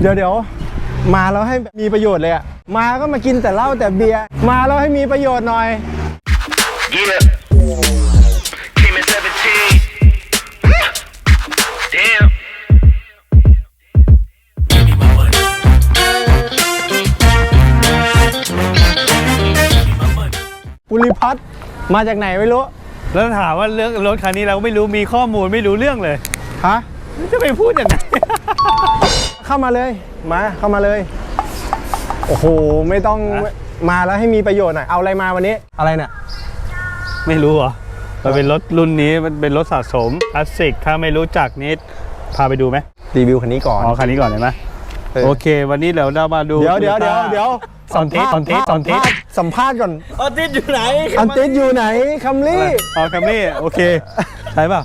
เดี๋ยวเดี๋ยวมาแล้วให้มีประโยชน์เลยอะมาก็มากินแต่เหล้าแต่เบียร์มาแล้วให้มีประโยชน์หน่อย Yeah. Came in 17. Damn. ปุริพัฒน์มาจากไหนไม่รู้ แล้วถามว่าเรื่องรถคันนี้เราไม่รู้มีข้อมูลไม่รู้เรื่องเลย ฮะ จะไปพูดยังไง เข้ามาเลย มาเข้ามาเลย โอ้โห ไม่ต้องฮะมาแล้วให้มีประโยชน์หน่อย เอาอะไรมาวันนี้ อะไรเนี่ย ไม่รู้เหรอมันเป็นรถรุ่นนี้มันเป็นรถสะสมคลาสสิก ถ้าไม่รู้จักนิดพาไปดูไหมรีวิวคันนี้ก่อน อ๋อ คันนี้ก่อนเห็นไหมเออโอเค วันนี้เราเรามาดู เดี๋ยวเดี๋ยวเดี๋ยว Toyota เดี๋ยวตอนเทสตอนเทสตอนเทสสัมภาษณ์ก่อนออติสอยู่ไหนอันติดอยู่ไหนคัมรี่อ๋อคัมรี่ โอเค ใช่ป่ะ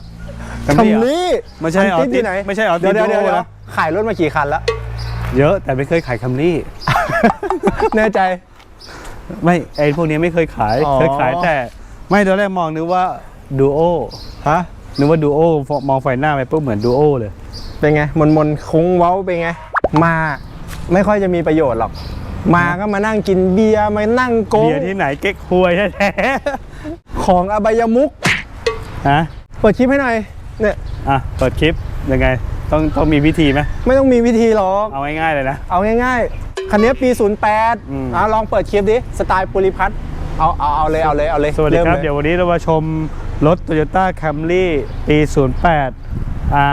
คัมเหรอรี่ ไม่ใช่อันติดอ Altis ยู่ไหนไม่ใช่ Altis เดี๋ยวเดี๋ยวเดี๋ยว Duo เดี๋ยวนะขายรถมากี่คันแล้ว เยอะแต่ไม่เคยขายคัมรี่ แน่ใจ ไม่ไอพวกนี้ไม่เคยขาย อ๋อ เคยขายแต่ ไม่ตอนแรกมองนึกว่าดูโอฮะ นึกว่าดูโอมองไฟหน้าไปปุ๊บเหมือนดูโอเลย เป็นไงมนมนๆคุ้งเว้าเป็นไง มาไม่ค่อยจะมีประโยชน์หรอก มาก็มานั่งกินเบียร์มานั่งโกงเบียร์ที่ไหนเก๊กฮวยแท้ของอบายมุกๆฮะเปิดคลิปให้หน่อยเนี่ย อะเปิดคลิปยังไง ต้องต้องมีวิธีไหมไม่ต้องมีวิธีหรอก เอาง่ายๆเลยนะ เอาง่ายๆ คันนี้ปี 08อืม อะลองเปิดคลิปดิ สไตล์ปุริพัฒน์เอาเอาเอาเลยเอาเลยเอาเลยสวัสดีครับมลเดี๋ยววันนี้เรามาชมรถ Toyota Camry ปี 08อ่า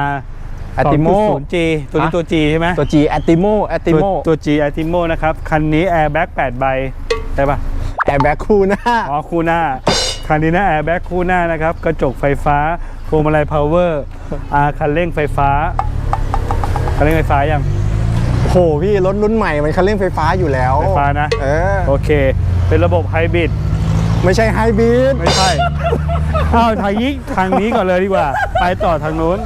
Atimo 2.0G ตัวนี้ฮะ ตัว G ใช่ไหมตัว G Atimo ตัว Atimo ตัว G Atimo นะครับ คันนี้ Airbag 8 ใบใช่ปะแอร์แบ็คคู่หน้า อ๋อคู่หน้า คันนี้นะ Airbag คู่หน้านะครับ กระจกไฟฟ้าพ วงมาลัย power อ่าคันเร่งไฟฟ้า คันเร่งไฟฟ้ายัง โอ้โหพี่รถรุ่นใหม่มันคันเร่งไฟฟ้าอยู่แล้วไฟฟ้านะ เออโอเค เป็นระบบไฮบริด ไม่ใช่ไฮบริดไม่ใช่ เอาทางนี้ทางนี้ก่อนเลยดีกว่า ไปต่อทางนู้น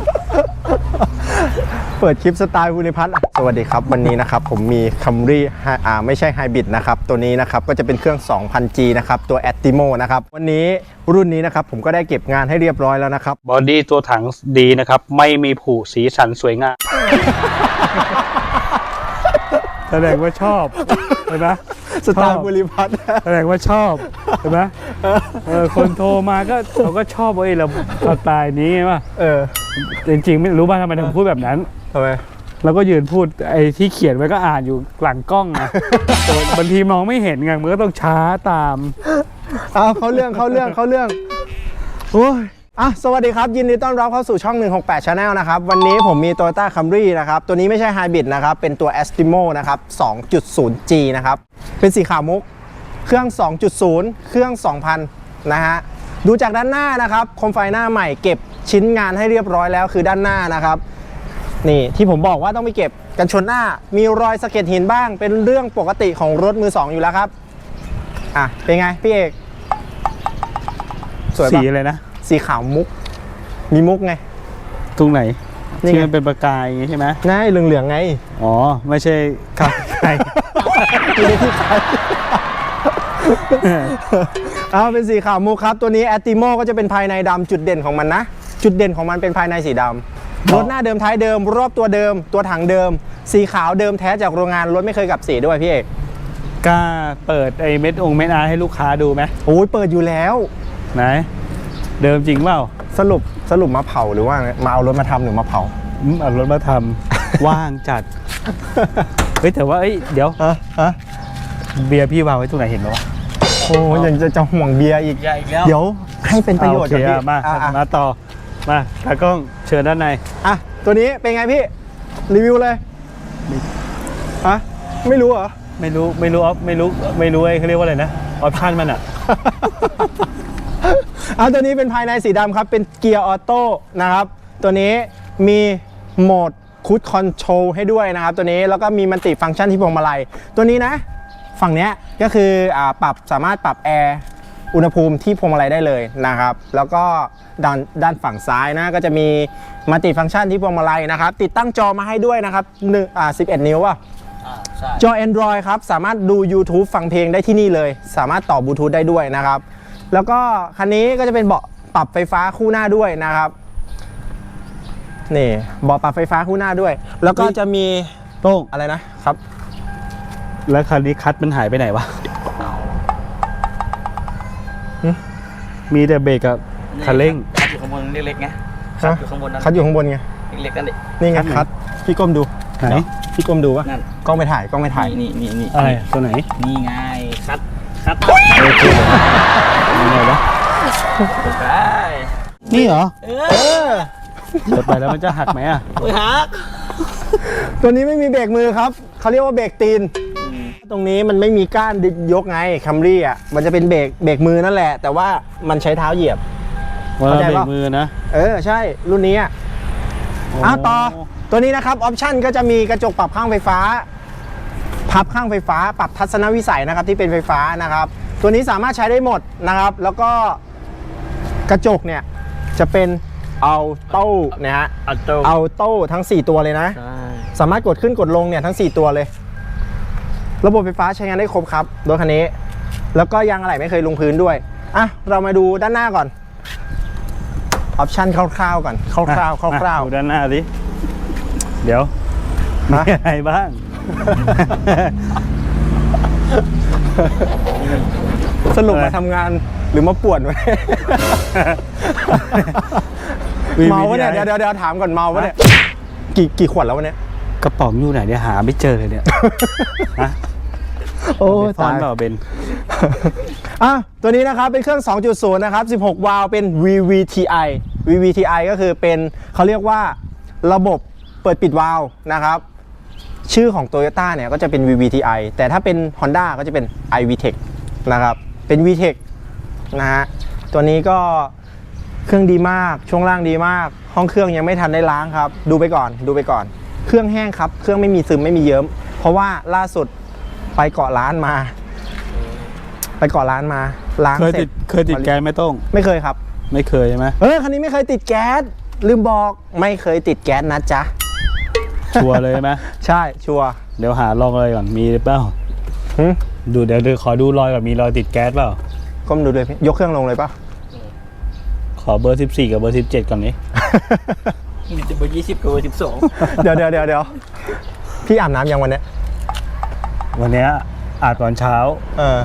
เปิดคลิปสไตล์ภูริพัฒน์อะสวัสดีครับ วันนี้นะครับผมมีคัมรี่อ่าไม่ใช่ไฮบริดนะครับตัวนี้นะครับก็จะเป็นเครื่อง 2000G นะครับตัว Atimo นะครับวันนี้รุ่นนี้นะครับผมก็ได้เก็บงานให้เรียบร้อยแล้วนะครับบอดี้ตัวถังดีนะครับ ไม่มีผูสีสันสวยงามแสดงว่าชอบเห็นไหมสไตล์ภูริพัฒน์แสดงว่าชอบเห็นไหมเออคนโทรมาก็เขาก็ชอบเอ้ยเราสไตล์นี้ป่ะเออจริงๆไม่รู้ป่ะทำไมถึงพูดแบบนั้น ทำไม แล้วก็ยืนพูดไอ้ที่เขียนไว้ก็อ่านอยู่หลังกล้องนะ แต่บางทีมองไม่เห็นไงมันก็ต้องช้าตามเอาเขาเรื่องเขาเรื่องเขาเรื่องโอ้ยอะสวัสดีครับ ยินดีต้อนรับเข้าสู่ช่อง 168 Channel นะครับ วันนี้ผมมี Toyota Camry นะครับ ตัวนี้ไม่ใช่ไฮบริดนะครับ เป็นตัว Estimo นะครับ 2.0G นะครับ เป็นสีขาวมุก เครื่อง 2.0 เครื่อง 2,000 นะฮะ ดูจากด้านหน้านะครับโคมไฟหน้าใหม่เก็บชิ้นงานให้เรียบร้อยแล้วคือด้านหน้านะครับ นี่ที่ผมบอกว่าต้องไปเก็บกันชนหน้า มีรอยสะเก็ดหินบ้าง เป็นเรื่องปกติของรถมือสองอยู่แล้วครับ อะ เป็นไงพี่เอก สวยสีปะอะไรนะ สีขาวมุก มีมุกไง ตรงไหนนี่ไง ที่มันเป็นประกายอย่างงี้ใช่ไหมน่าเหลืองๆไง อ๋อ ไม่ใช่ครับใครไม่ได้ที่ใคร เอาเป็นสีขาวมุกครับ ตัวนี้แอตติโมก็จะเป็นภายในดำจุดเด่นของมันนะ จุดเด่นของมันเป็นภายในสีดำ รถหน้าเดิมท้ายเดิม รอบตัวเดิม ตัวถังเดิม สีขาวเดิมแท้จากโรงงานรถไม่เคยกลับสีด้วยพี่เอกกล้าเปิดไอ้เม็ดองค์เม็ดอาร์ให้ลูกค้าดูไหมโอ้ยเปิดอยู่แล้วไหนเดิมจริงเปล่าสรุปสรุปมาเผาหรือว่าไงมาเอารถมาทำหรือมาเผา อืมเอารถมาทำ ว่างจัดเฮ้ยแต่ว่าเอ้ยเดี๋ยวฮะฮะเบียร์พี่วางไว้ตรงไหนเห็นไหมวะ โอ้ยยังจะจะห่วงเบียร์อีกเดี๋ยวให้เป็นประโยชน์อะโอเคกับพี่อะมาอะอะ มาต่อ มาตากล้องเชิญด้านใน อะ ตัวนี้เป็นไงพี่ รีวิวเลยฮะไม่รู้เหรอ ไม่รู้ไม่รู้ออฟไม่รู้ไม่รู้ไอ้เขาเรียกว่าอะไรนะออปชั่นมันอะ เอาตัวนี้เป็นภายในสีดำครับ เป็นเกียร์ออโต้นะครับ ตัวนี้มีโหมดคูดคอนโทรลให้ด้วยนะครับ ตัวนี้แล้วก็มีมันติฟังก์ชันที่พวงมาลัย ตัวนี้นะ ฝั่งเนี้ยก็คืออาปรับสามารถปรับแอร์ อุณหภูมิที่พวงมาลัยได้เลยนะครับ แล้วก็ด้านด้านฝั่งซ้ายนะก็จะมีมัลติฟังก์ชันที่พวงมาลัยนะครับ ติดตั้งจอมาให้ด้วยนะครับหนึ่งอ่า11นิ้วอะจอ Android ครับ สามารถดู YouTube ฟังเพลงได้ที่นี่เลย สามารถต่อบลูทูธได้ด้วยนะครับ แล้วก็คันนี้ก็จะเป็นเบาะปรับไฟฟ้าคู่หน้าด้วยนะครับนี่เบาะปรับไฟฟ้าคู่หน้าด้วย แล้วก็จะมีโต้งอะไรนะครับ แล้วคันนี้คัดมันหายไปไหนวะ หึมีแต่เบรกกับคันเร่งคัดอยู่ข้างบนเล็กๆไงฮะอยู่ข้างบนนั้นคัดอยู่ข้างบนไงเล็กๆกันดินี่ไงคัดไหนคัดพี่ก้มดูไหนพี่ก้มดูวะนั่นกล้องไปถ่ายกล้องไปถ่ายนี่นี่นี่อะไรตัวไหนนี่ไงคัดคัดยังไงวะได้นี่เหรอเอเอออเปิดไปแล้วมันจะหักไหมอะโอ้ยฮักตัวนี้ไม่มีเบรกมือครับเขาเรียกว่าเบรกตีน ตรงนี้มันไม่มีก้านยกไงคัมรี่อะมันจะเป็นเบรกเบรกมือนั่นแหละ แต่ว่ามันใช้เท้าเหยียบว่าเข้าใจเบรปะ กมือนะเออใช่รุ่นนี้อะอะต่อตัวนี้นะครับออปชั่นก็จะมีกระจกปรับข้างไฟฟ้า พับข้างไฟฟ้า ปรับทัศนวิสัยนะครับที่เป็นไฟฟ้านะครับ ตัวนี้สามารถใช้ได้หมดนะครับ แล้วก็กระจกเนี่ยจะเป็นเอาโต้นะฮะอัตโตเอาโต้ทั้ง 4 ตัวเลยนะ ใช่สามารถกดขึ้นกดลงเนี่ยทั้ง 4 ตัวเลย ระบบไฟฟ้าใช้งานได้ครบครับรถคันนี้ แล้วก็ยางอะไหล่ไม่เคยลงพื้นด้วย อะ เรามาดูด้านหน้าก่อน ออปชั่นคร่าวๆก่อน คร่าวๆคร่าวดูด้านหน้าสิเดี๋ยวๆมีฮะอะไรบ้าง สรุปอะไรมาทำงานหรือมาป่วนไว้เมาวะเนี่ยเดี๋ยวเดี๋ยวเดี๋ยวถามก่อนเมาวะเนี่ยกี่กี่ขวดแล้ววะเนี่ย กระป๋องอยู่ไหนเนี่ยหาไม่เจอเลยเนี่ยฮะโอ้เบนฟอนตาย เปล่าเบน อะตัวนี้นะครับ เป็นเครื่อง 2.0 นะครับ 16 วาล์วเป็น VVTi VVTi ก็คือเป็นเขาเรียกว่าระบบเปิดปิดวาล์วนะครับ ชื่อของ Toyota เนี่ยก็จะเป็น VVTi แต่ถ้าเป็น Honda ก็จะเป็น iVTEC นะครับ เป็น VTEC นะฮะ ตัวนี้ก็เครื่องดีมาก ช่วงล่างดีมาก ห้องเครื่องยังไม่ทันได้ล้างครับ ดูไปก่อน ดูไปก่อน เครื่องแห้งครับ เครื่องไม่มีซึมไม่มีเยิ้ม เพราะว่าล่าสุดไปเกาะร้านมา ไปเกาะร้านมาล้างเคยเสร็ติจดเคยติดแก๊สไหมโต้งไม่เคยครับ ไม่เคยใช่ไหม เออคันนี้ไม่เคยติดแก๊สลืมบอกไม่เคยติดแก๊สนะจ๊ะ ชัวร์เลยใช่ไหมใช่ชัวร์เดี๋ยวหาลองเลยก่อน มีหรือเปล่า หึดูเดี๋ยวเดี๋ยวขอดูรอยก่อน มีรอยติดแก๊สเปล่า ก้มดูด้วยพี่ยกเครื่องลงเลยปะ ขอเบอร์ 14 กับเบอร์ 17 ก่อนนี้ เบอร์ยี่สิบกับเบอร์สิบสองเดี๋ยวเดี๋ยวเดี๋ยวเดี๋ยวพี่อาบน้ำยังวันเนี้ยวันเนี้ยอาบตอนเช้า เออ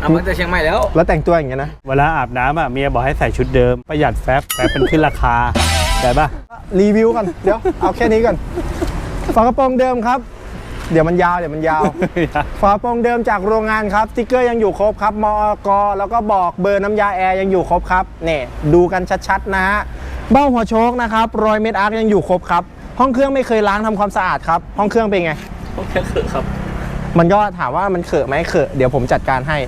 เอามาจากเชียงใหม่แล้ว แล้วแต่งตัวอย่างเงี้ยนะ เวลาอาบน้ำอะเมียบอกให้ใส่ชุดเดิม ประหยัดแฟบแฟบเป็นขึ้นราคาได้ปะรีวิวกันเดี๋ยว เอาแค่นี้ก่อนฝากระโปรงเดิมครับ เดี๋ยวมันยาวเดี๋ยวมันยาวฝากระโปรงเดิมจากโรงงานครับสติ๊กเกอร์ยังอยู่ครบครับมอกแล้วก็บอกเบอร์น้ำยาแอร์ยังอยู่ครบครับเนี่ยดูกันชัดๆนะฮะ เบ้าหัวโชคนะครับรอยเม็ดอาร์คยังอยู่ครบครับ ห้องเครื่องไม่เคยล้างทำความสะอาดครับ ห้องเครื่องเป็นไงโอเคคือครับ มันก็ถามว่ามันเขอะไหมเขอะเดี๋ยวผมจัดการให้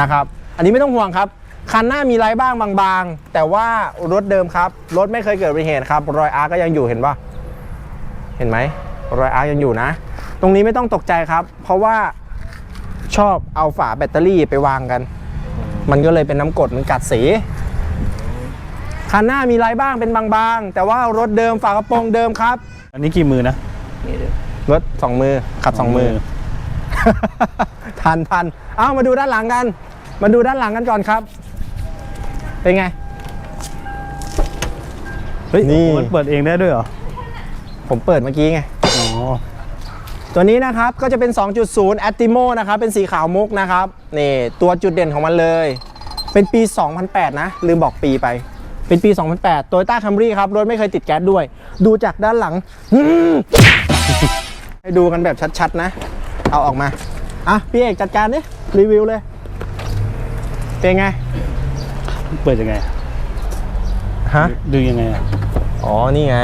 นะครับ อันนี้ไม่ต้องห่วงครับ คันหน้ามีไรบ้างบางๆ แต่ว่ารถเดิมครับ รถไม่เคยเกิดอุบัติเหตุครับ รอยอาร์ก็ยังอยู่เห็นปะเห็นไหมรอยอาร์ยังอยู่นะ ตรงนี้ไม่ต้องตกใจครับ เพราะว่าชอบเอาฝาแบตเตอรี่ไปวางกัน มันก็เลยเป็นน้ำกรดมันกัดสี คันหน้ามีไรบ้างเป็นบางๆ แต่ว่ารถเดิมฝากระโปรงเดิมครับ อันนี้กี่มือนะนี่เดี๋ยวรถสองมือขับสองมือ ทันทันเอามาดูด้านหลังกัน มาดูด้านหลังกันก่อนครับ เป็นไง เฮ้ยนี่ โอ้โหมันเปิดเองได้ด้วยเหรอ ผมเปิดเมื่อกี้ไง อ๋อ ตัวนี้นะครับก็จะเป็น 2.0 a t t i m o นะครับ เป็นสีขาวมุกนะครับ นี่ ตัวจุดเด่นของมันเลย เป็นปี 2008 นะ ลืมบอกปีไป เป็นปี 2008 Toyota Camry ครับ รถไม่เคยติดแก๊สด้วย ดูจากด้านหลัง ให้ดูกันแบบชัดๆนะ เอาออกมา อะ พี่เอกจัดการดิรีวิวเลย เป็นไง เปิดยังไงฮะดึงยังไงอะอ๋อ นี่ไง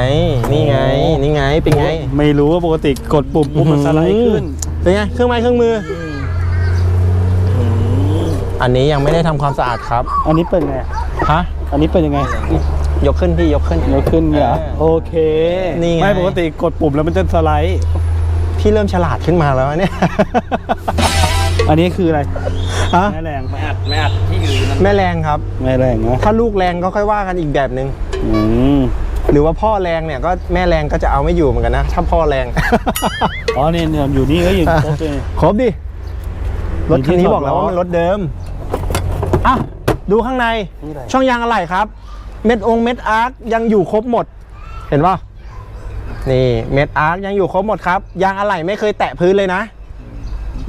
นี่ไง นี่ไง เป็นไง ไม่รู้ว่าปกติกดปุ่มปุ๊บมันสไลด์ขึ้น เป็นไง เครื่องไม้เครื่องมือออันนี้ยังไม่ได้ทำความสะอาดครับ อันนี้เปิดไงอะฮะ อันนี้เปิดยังไง ยกขึ้นพี่ยกขึ้น ยกขึ้นเนี่ยเหรอเออโอเคนี่ไง ไม่ปกติกดปุ่มแล้วมันจะสไลด์ พี่เริ่มฉลาดขึ้นมาแล้วเนี่ย อันนี้คืออะไรฮะแม่แรงไม่อัดไม่อัดที่อยู่นั่นแม่แรงครับ แม่แรงนะถ้าลูกแรงก็ค่อยว่ากันอีกแบบหนึง่งอืมหรือว่าพ่อแรงเนี่ยก็แม่แรงก็จะเอาไม่อยู่เหมือนกันนะ ถ้าพ่อแรง อ๋อเนี่ยเนี่ยอยู่นี่ก็อยู่ครบเลย ครบดิรถคันนี้มีที่บอกแล้วถอดล้อว่ามันรถเดิม อะ ดูข้างในนี่อะไร ช่องยางอะไหล่ครับ เม็ดองค์เม็ดอาร์คยังอยู่ครบหมด เห็นป่ะนี่เม็ดอาร์คยังอยู่ครบหมดครับยางอะไหล่ไม่เคยแตะพื้นเลยนะ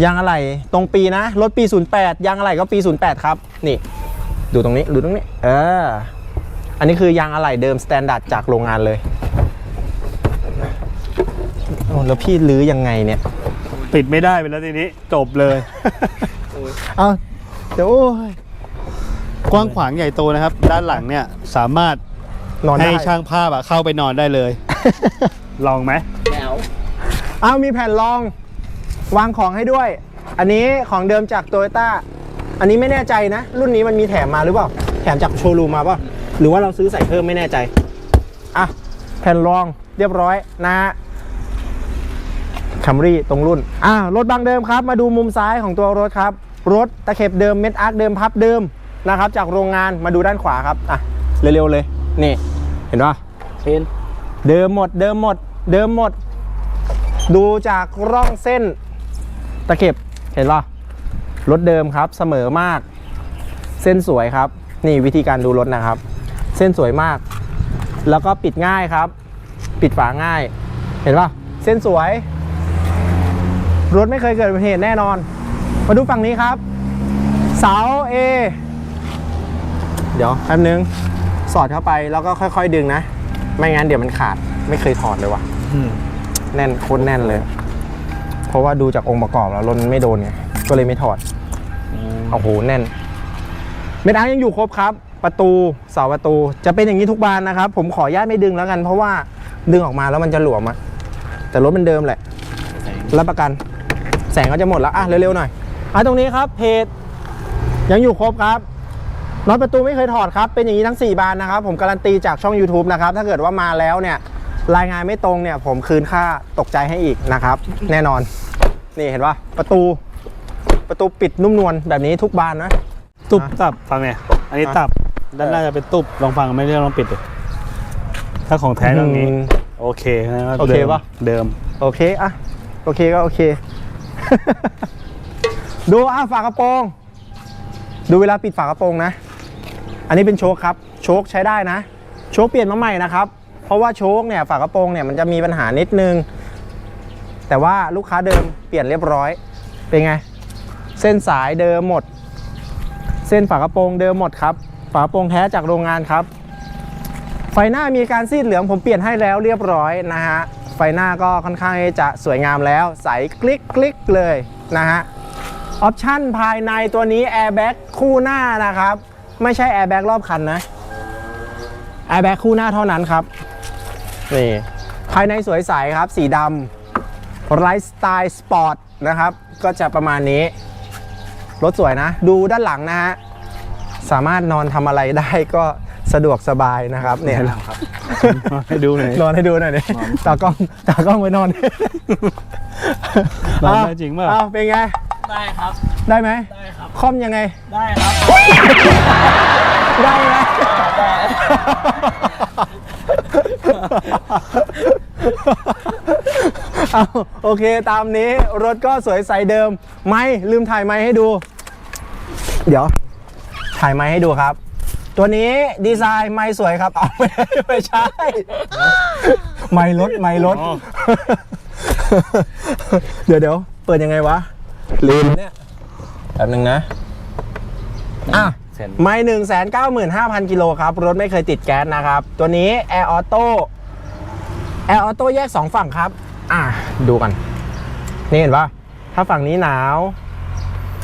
ยางอะไหล่ตรงปีนะรถปี 08 ยางอะไหล่ก็ปี 08 ครับ นี่ ดูตรงนี้ดูตรงนี้ เออ อันนี้คือยางอะไหล่เดิมสแตนดาร์ดจากโรงงานเลยโอ้แล้วพี่ลื้อยังไงเนี่ย ปิดไม่ได้ไปแล้วทีนี้ จบเลย เอาเดี๋ยวโอ้ย กว้างขวางใหญ่โตนะครับ ด้านหลังเนี่ยสามารถนอนได้ให้ช่างภาพอะเข้าไปนอนได้เลย ลองไหมแมวเอามีแผ่นรองวางของให้ด้วย อันนี้ของเดิมจากโตโยต้าอันนี้ไม่แน่ใจนะ รุ่นนี้มันมีแถมมาหรือเปล่า แถมจากโชว์รูมมาเปล่าหรือว่าเราซื้อใส่เพิ่มไม่แน่ใจอะแผ่นรองเรียบร้อยนะฮะ คัมรี่ตรงรุ่น อะรถบางเดิมครับ มาดูมุมซ้ายของตัวรถครับ รถตะเข็บเดิมเม็ดอาร์คเดิมพับเดิม นะครับจากโรงงานมาดูด้านขวาครับอะเร็วๆเลยนี่เห็นปะเห็นเดิมหมดเดิมหมดเดิมหมด ดูจากร่องเส้นตะเข็บเห็นปะรถเดิมครับเสมอมาก เส้นสวยครับ นี่วิธีการดูรถนะครับ เส้นสวยมาก แล้วก็ปิดง่ายครับ ปิดฝาง่าย เห็นปะเส้นสวย รถไม่เคยเกิดอุบัติเหตุแน่นอน มาดูฝั่งนี้ครับ เสา A เดี๋ยวแป๊บนึง สอดเข้าไปแล้วก็ค่อย ๆ ดึงนะ ไม่งั้นเดี๋ยวมันขาดไม่เคยถอดเลยว่ะแน่นโคตรแน่นเลย เพราะว่าดูจากองค์ประกอบแล้วรถมันไม่โดนไงก็เลยไม่ถอดโอ้โหแน่น เม็ดอาร์ยังอยู่ครบครับ ประตูเสาประตูจะเป็นอย่างนี้ทุกบานนะครับ ผมขออนุญาตไม่ดึงแล้วกัน เพราะว่าดึงออกมาแล้วมันจะหลวมอะแต่รถมันเดิมแหละรับประกัน แสงก็จะหมดแล้วอะเร็วๆหน่อยอะตรงนี้ครับเพจยังอยู่ครบครับ น็อตประตูไม่เคยถอดครับ เป็นอย่างนี้ทั้ง 4 บานนะครับ ผมการันตีจากช่อง YouTube นะครับ ถ้าเกิดว่ามาแล้วเนี่ยรายงานไม่ตรงเนี่ย ผมคืนค่าตกใจให้อีกนะครับ แน่นอน นี่เห็นปะประตูประตูปิดนุ่มนวลแบบนี้ทุกบานนะ ตุบตับฟังเนี่ยอันนี้ตับด้านหน้าจะเป็นตุบลองฟังไม่ได้ลองปิดดิถ้าของแท้ตรงนี้อืมโอเคนะครับโอเคดิมปะเดิม โอเคอะโอเคก็โอเค ดูอะฝากระโปรง ดูเวลาปิดฝากระโปรงนะ อันนี้เป็นโชคครับ โชคใช้ได้นะ โชคเปลี่ยนมาใหม่นะครับ เพราะว่าโชคเนี่ยฝากระโปรงเนี่ยมันจะมีปัญหานิดนึง แต่ว่าลูกค้าเดิมเปลี่ยนเรียบร้อย เป็นไง เส้นสายเดิมหมด เส้นฝากระโปรงเดิมหมดครับ ฝากระโปรงแท้จากโรงงานครับ ไฟหน้ามีการซีดเหลืองผมเปลี่ยนให้แล้วเรียบร้อยนะฮะ ไฟหน้าก็ค่อนข้างจะสวยงามแล้ว ใสกลิกกลิกเลยนะฮะ ออปชั่นภายในตัวนี้แอร์แบ็กคู่หน้านะครับ ไม่ใช่แอร์แบ็กรอบคันนะแอร์แบ็กคู่หน้าเท่านั้นครับนี่ภายในสวยใสครับ สีดำไลฟ์สไตล์สปอร์ตนะครับ ก็จะประมาณนี้ รถสวยนะ ดูด้านหลังนะฮะ สามารถนอนทำอะไรได้ก็สะดวกสบายนะครับเนี่ยให้ดูหน่อยนอนให้ดูหน่อยดิตากล้องตากล้องไปนอนนอนได้จริงเปล่าอ้าวเป็นไง ได้ครับ ได้ไหมได้ครับคอมยังไง ได้ครับ ได้ไหมเอาโอเคตามนี้รถก็สวยใสเดิม ไม่ลืมถ่ายไม้ให้ดู เดี๋ยว ถ่ายไม้ให้ดูครับ ตัวนี้ดีไซน์ไม้สวยครับ เอาไม่ไม่ใช่ ไม้รถไม้รถอ๋อเดี๋ยวเดี๋ยวเปิดยังไงวะ ลืมเนี่ยแป๊บนึงนะอะเสร็จไม่หนึ่งแสนเก้าหมื่นห้าพันกิโลครับ รถไม่เคยติดแก๊สนะครับ ตัวนี้ Air Auto Air Auto แยก2ฝั่งครับ อะดูกัน นี่เห็นปะถ้าฝั่งนี้หนาว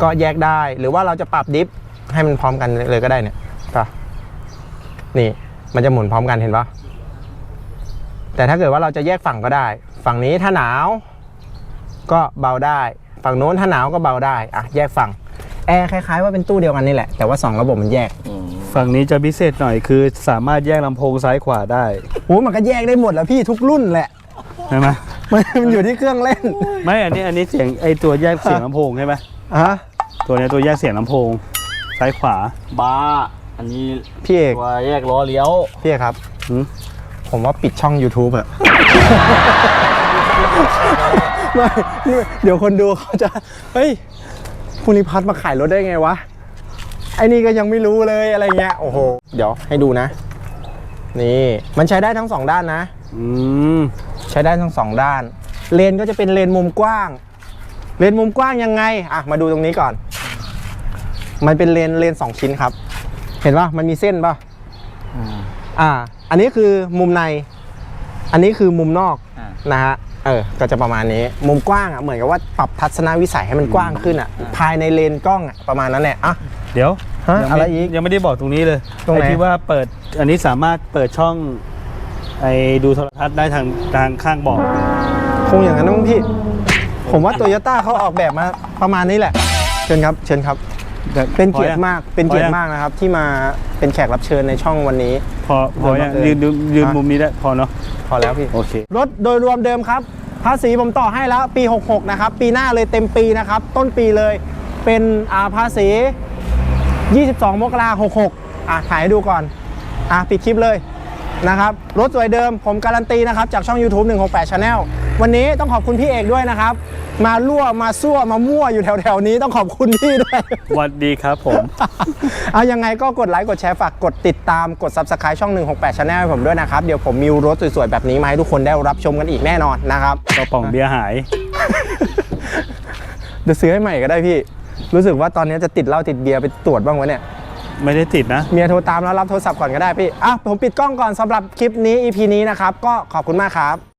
ก็แยกได้ หรือว่าเราจะปรับดิฟให้มันพร้อมกันเลยก็ได้เนี่ยปะนี่มันจะหมุนพร้อมกันเห็นปะแต่ถ้าเกิดว่าเราจะแยกฝั่งก็ได้ ฝั่งนี้ถ้าหนาว ก็เบาได้ ฝั่งโน้นถ้าหนาวก็เบาได้อะแยกฝั่งแอร์คล้ายๆว่าเป็นตู้เดียวกันนี่แหละแต่ว่า 2 ระบบมันแยกฝั่งนี้จะพิเศษหน่อยคือสามารถแยกลำโพงซ้ายขวาได้โอ้มันก็แยกได้หมดแล้วพี่ทุกรุ่นแหละใช่ไหมมันมันอยู่ที่เครื่องเล่น ไม่อันนี้อันนี้เสียงไอตัวแยกเสียงลำโพงใช่ไหมอะตัวเนี้ยตัวแยกเสียงลำโพง ซ้ายขวาบ้าอันนี้พี่เอกตัวแยกล้อเลี้ยวพี่เอกครับหืมผมว่าปิดช่อง YouTube เถอะ ไม่เดี๋ยวคนดูเขาจะ เฮ้ยภูริพัฒน์มาขายรถได้ไงวะ ไอ้นี่ก็ยังไม่รู้เลยอะไรเงี้ย โอ้โห เดี๋ยวให้ดูนะ นี่ มันใช้ได้ทั้งสองด้านนะ อืม ใช้ได้ทั้งสองด้าน เลนก็จะเป็นเลนมุมกว้าง เลนมุมกว้างยังไง อะ มาดูตรงนี้ก่อน มันเป็นเลนเลนสองชิ้นครับ เห็นป่ะ มันมีเส้นป่ะ อ่า อันนี้คือมุมใน อันนี้คือมุมนอกอ่านะฮะ เออ ก็จะประมาณนี้ มุมกว้างอะ เหมือนกับว่าปรับทัศนวิสัยให้มันกว้างขึ้นอะ ภายในเลนกล้องอะ ประมาณนั้นแหละ อะ เดี๋ยวฮะยังอะไรไม่อีก ยังไม่ได้บอกตรงนี้เลยตรงไหน อ้ที่ว่าเปิดอันนี้สามารถเปิดช่องไอ้ดูโทรทัศน์ได้ทางทางข้างเบาะคงอย่างนั้นนะมั้งพี่ ผมว่าโตโยต้าเขาออกแบบมาประมาณนี้แหละ เชิญครับ เชิญครับ เป็นเกียรติมาก เป็นเกียรติมากนะครับ ที่มาเป็นแขกรับเชิญในช่องวันนี้ พอพอยังเออยืนยืนยืนฮะมุมนี้ได้พอเนาะพอแล้วพี่โอเครถโดยรวมเดิมครับ ภาษีผมต่อให้แล้วปี 66 นะครับ ปีหน้าเลยเต็มปีนะครับ ต้นปีเลยเป็นอ่าภาษี 22 มกราคม66อะถ่ายให้ดูก่อน อะปิดคลิปเลยนะครับ รถสวยเดิมผมการันตีนะครับ จากช่อง YouTube 168 Channel วันนี้ต้องขอบคุณพี่เอกด้วยนะครับ มาลั่วมาซั่วมามั่วอยู่แถวๆนี้ต้องขอบคุณพี่ด้วย สวัสดีครับผม เอายังไงก็กดไลค์กดแชร์ฝากกดติดตามกด Subscribe ช่อง 168 Channel ให้ผมด้วยนะครับ เดี๋ยวผมมีรถสวยๆ แบบนี้มาให้ทุกคนได้รับชมกันอีกแน่นอนนะครับ กระป๋องเบียร์หาย เดี๋ยวซื้อให้ใหม่ก็ได้พี่ รู้สึกว่าตอนนี้จะติดเหล้าติดเบียร์ไปตรวจบ้างวะเนี่ย ไม่ได้ติดนะ เมียโทรตามแล้วรับโทรศัพท์ก่อนก็ได้พี่ อะผมปิดกล้องก่อนสำหรับคลิปนี้ EP นี้นะครับ ก็ขอบคุณมากครับ